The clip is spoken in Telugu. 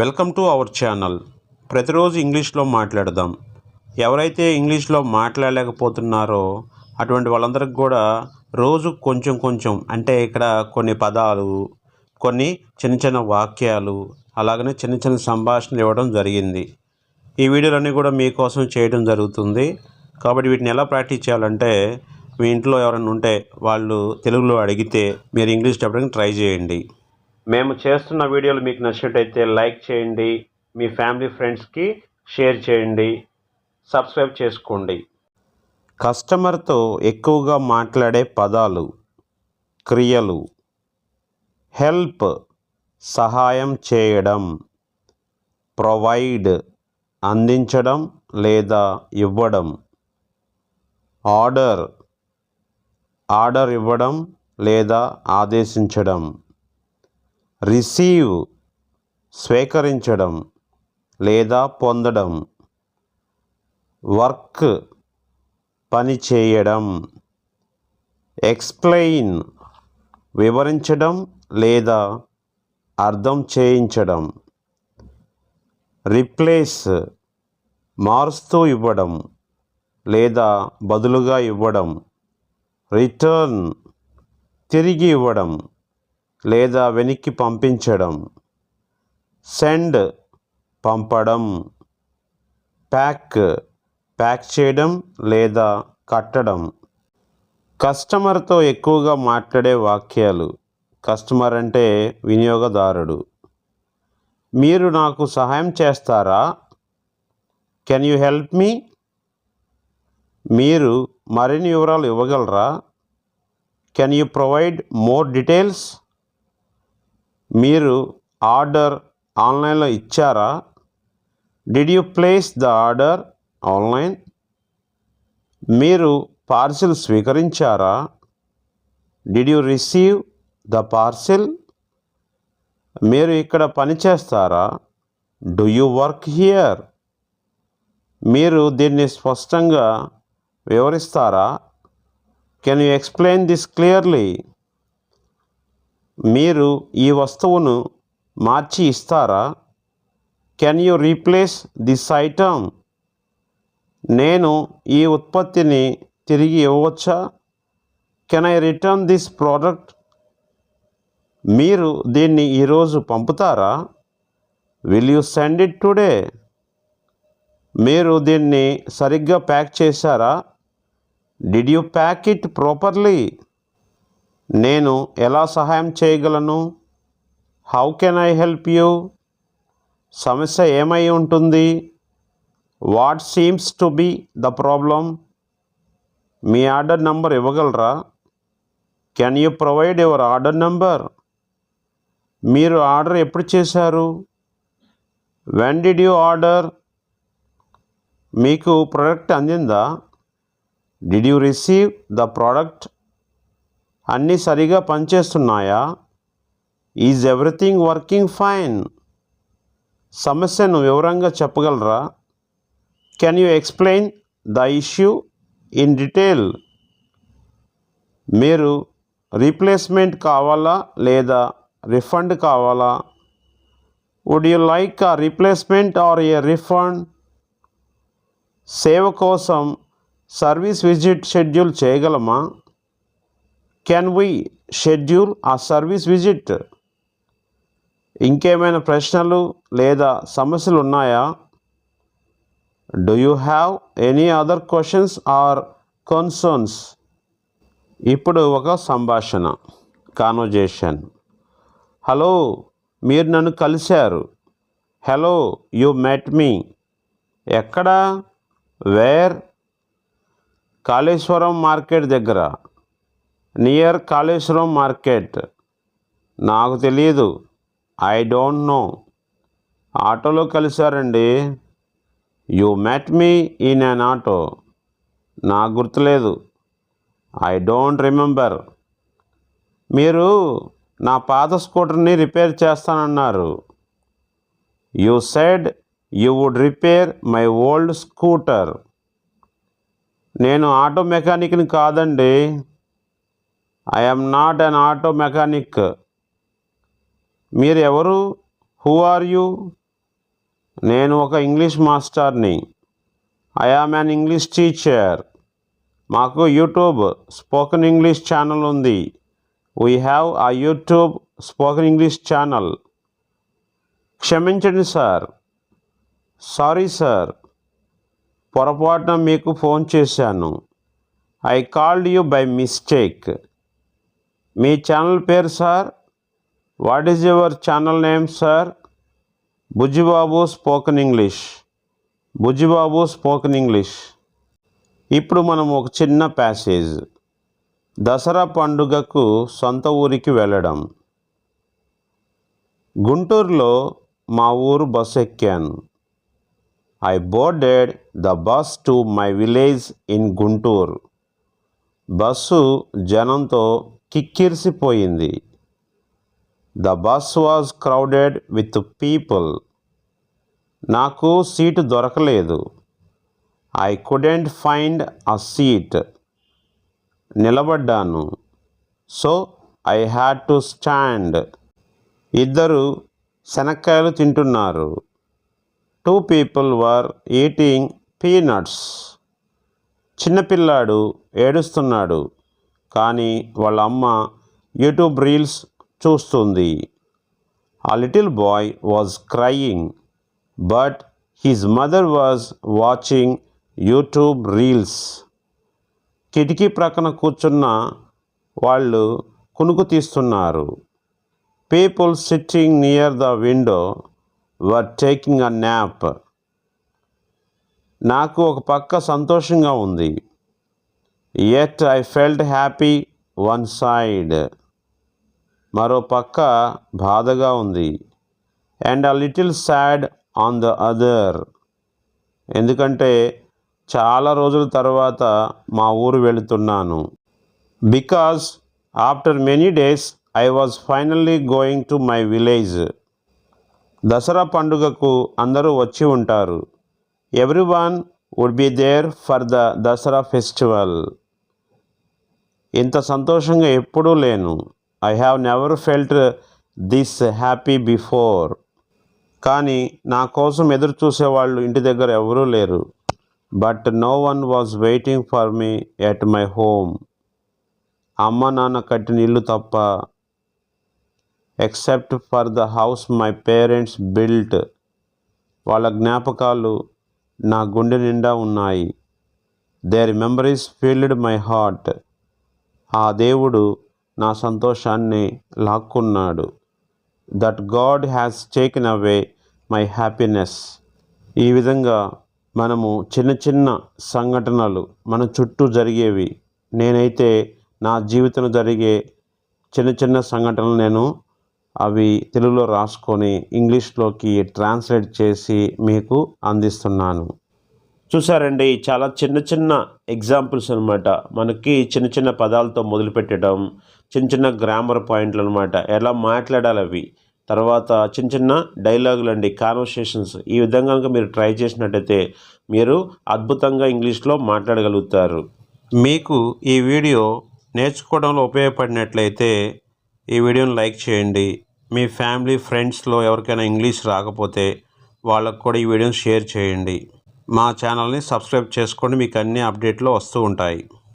Welcome to our channel. ప్రతిరోజు ఇంగ్లీష్లో మాట్లాడదాం. ఎవరైతే ఇంగ్లీష్లో మాట్లాడలేకపోతున్నారో అటువంటి వాళ్ళందరికీ కూడా రోజు కొంచెం కొంచెం అంటే ఇక్కడ కొన్ని పదాలు కొన్ని చిన్న చిన్న వాక్యాలు అలాగనే చిన్న చిన్న సంభాషణలు ఇవ్వడం జరిగింది. ఈ వీడియోలన్నీ కూడా మీకోసం చేయడం జరుగుతుంది. కాబట్టి వీటిని ఎలా ప్రాక్టీస్ చేయాలంటే మీ ఇంట్లో ఎవరైనా ఉంటే వాళ్ళు తెలుగులో అడిగితే మీరు ఇంగ్లీష్ చెప్పడానికి ట్రై చేయండి. మేము చేస్తున్న వీడియోలు మీకు నచ్చినట్టయితే లైక్ చేయండి మీ ఫ్యామిలీ ఫ్రెండ్స్కి షేర్ చేయండి సబ్స్క్రైబ్ చేసుకోండి. కస్టమర్తో ఎక్కువగా మాట్లాడే పదాలు క్రియలు హెల్ప్ సహాయం చేయడం ప్రొవైడ్ అందించడం లేదా ఇవ్వడం ఆర్డర్ ఆర్డర్ ఇవ్వడం లేదా ఆదేశించడం. రిసీవ్ స్వీకరించడం లేదా పొందడం వర్క్ పని చేయడం ఎక్స్ప్లెయిన్ వివరించడం లేదా అర్థం చేయించడం రిప్లేస్ మారుస్తూ ఇవ్వడం లేదా బదులుగా ఇవ్వడం రిటర్న్ తిరిగి ఇవ్వడం లేదా వెనక్కి పంపించడం. సెండ్ పంపడం. ప్యాక్ ప్యాక్ చేయడం లేదా కట్టడం. కస్టమర్తో ఎక్కువగా మాట్లాడే వాక్యాలు. కస్టమర్ అంటే వినియోగదారుడు. మీరు నాకు సహాయం చేస్తారా? Can you help me? మీరు మరిన్ని వివరాలు ఇవ్వగలరా? Can you provide more details? మీరు ఆర్డర్ ఆన్లైన్లో ఇచ్చారా? Did you place the order online మీరు parcel స్వీకరించారా? Did you receive the parcel మీరు ఇక్కడ పనిచేస్తారా do do you work here మీరు దీన్ని స్పష్టంగా వివరిస్తారా? Can you explain this clearly మీరు ఈ వస్తువును మార్చి ఇస్తారా? Can you replace this item నేను ఈ ఉత్పత్తిని తిరిగి ఇవ్వవచ్చా? Can I return this product మీరు దీన్ని ఈరోజు పంపుతారా? Will you send it today మీరు దీన్ని సరిగ్గా ప్యాక్ చేశారా? Did you pack it properly నేను ఎలా సహాయం చేయగలను? How can I help you సమస్య ఏమై ఉంటుంది? What seems to be the problem me order number ఇవ్వగలరా? Can you provide your order number మీరు ఆర్డర్ ఎప్పుడు చేశారు? వెన్ డిడ్ యూ ఆర్డర్ మీకు product అందిందా? Did you receive the product అన్నీ సరిగా పనిచేస్తున్నాయా? ఈజ్ ఎవ్రీథింగ్ వర్కింగ్ ఫైన్ సమస్యను వివరంగా చెప్పగలరా? Can you explain the issue in detail మీరు రీప్లేస్మెంట్ కావాలా లేదా రిఫండ్ కావాలా? Would you like a replacement or a refund సేవ కోసం సర్వీస్ విజిట్ షెడ్యూల్ చేయగలమా? Can we schedule a service visit ఇంకేమైనా ప్రశ్నలు లేదా సమస్యలు ఉన్నాయా? Do you have any other questions or concerns ఇప్పుడు ఒక సంభాషణ కాన్వర్జేషన్ హలో మీరు నన్ను కలిశారు. హలో యు మెట్ మీ ఎక్కడ? వేర్ కాళేశ్వరం మార్కెట్ దగ్గర. Near Kaleshwaram market. నాకు తెలియదు ఐ డోంట్ నో. ఆటోలో కలిశారండి. You met me in an auto. నాకు గుర్తులేదు. I don't remember. మీరు నా పాత స్కూటర్ని రిపేర్ చేస్తానన్నారు. You said you would repair my old scooter. నేను ఆటో మెకానిక్ని కాదండి. I am not an auto mechanic మీరు ఎవరు హూ ఆర్ యూ నేను ఒక ఇంగ్లీష్ మాస్టర్ని I am an English teacher మాకు యూట్యూబ్ స్పోకెన్ ఇంగ్లీష్ ఛానల్ ఉంది. We have a YouTube spoken English channel క్షమించండి సార్ సారీ సార్ పొరపాటున మీకు ఫోన్ చేశాను. I called you by mistake me channel పేరు sir? What is your channel name sir? Bujjibabu spoken English. Bujjibabu spoken English. ఇప్పుడు మనం ఒక చిన్న ప్యాసేజ్ దసరా పండుగకు సొంత ఊరికి వెళ్ళడం. గుంటూరులో మా ఊరు బస్సు ఎక్కాను. I boarded the bus to my village in Guntur bus జనంతో కిక్కిరిసిపోయింది. The bus was crowded with people. నాకు సీటు దొరకలేదు. I couldn't find a seat. నిలబడ్డాను. So I had to stand. ఇద్దరు శనక్కాయలు తింటున్నారు. Two people were eating peanuts. చిన్నపిల్లాడు ఏడుస్తున్నాడు. కానీ వాళ్ళ అమ్మ యూట్యూబ్ రీల్స్ చూస్తుంది. A little boy was crying but his mother was watching YouTube reels కిటికీ ప్రక్కన కూర్చున్న వాళ్ళు కునుకు తీస్తున్నారు. People sitting near the window were taking a nap నాకు ఒక పక్క సంతోషంగా ఉంది. At I felt happy one side మరో పక్క బాధగా ఉంది. And a little sad on the other ఎందుకంటే చాలా రోజుల తర్వాత మా ఊరు వెళుతున్నాను. Because after many days I was finally going to my village Dasara పండుగకు అందరూ వచ్చి ఉంటారు. Everyone would be there for the Dasara festival ఇంత సంతోషంగా ఎప్పుడూ లేను. I have never felt this happy before కానీ నా కోసం ఎదురు చూసేవాళ్ళు ఇంటి దగ్గర ఎవరూ లేరు. But no one was waiting for me at my home అమ్మ నాన్న కట్టిన ఇల్లు తప్ప except for the house my parents built వాళ్ళ జ్ఞాపకాలు నా గుండె నిండా ఉన్నాయి. Their memories filled my heart ఆ దేవుడు నా సంతోషాన్ని లాక్కున్నాడు. That God has taken away my happiness ఈ విధంగా మనము చిన్న చిన్న సంఘటనలు మన చుట్టూ జరిగేవి. నేనైతే నా జీవితంలో జరిగే చిన్న చిన్న సంఘటనలు నేను అవి తెలుగులో రాసుకొని ఇంగ్లీష్లోకి ట్రాన్స్లేట్ చేసి మీకు అందిస్తున్నాను. చూసారండి చాలా చిన్న చిన్న ఎగ్జాంపుల్స్ అనమాట మనకి చిన్న చిన్న పదాలతో మొదలుపెట్టడం చిన్న చిన్న గ్రామర్ పాయింట్లు అనమాట ఎలా మాట్లాడాలి అవి? తర్వాత చిన్న చిన్న డైలాగులు అండి కాన్వర్సేషన్స్ ఈ విధంగా కనుక మీరు ట్రై చేసినట్టయితే మీరు అద్భుతంగా ఇంగ్లీష్లో మాట్లాడగలుగుతారు. మీకు ఈ వీడియో నేర్చుకోవడంలో ఉపయోగపడినట్లయితే ఈ వీడియోని లైక్ చేయండి. మీ ఫ్యామిలీ ఫ్రెండ్స్లో ఎవరికైనా ఇంగ్లీష్ రాకపోతే వాళ్ళకు కూడా ఈ వీడియోని షేర్ చేయండి. మా ఛానల్ని సబ్స్క్రైబ్ చేసుకోండి. మీకు అన్ని అప్డేట్లు వస్తూ ఉంటాయి.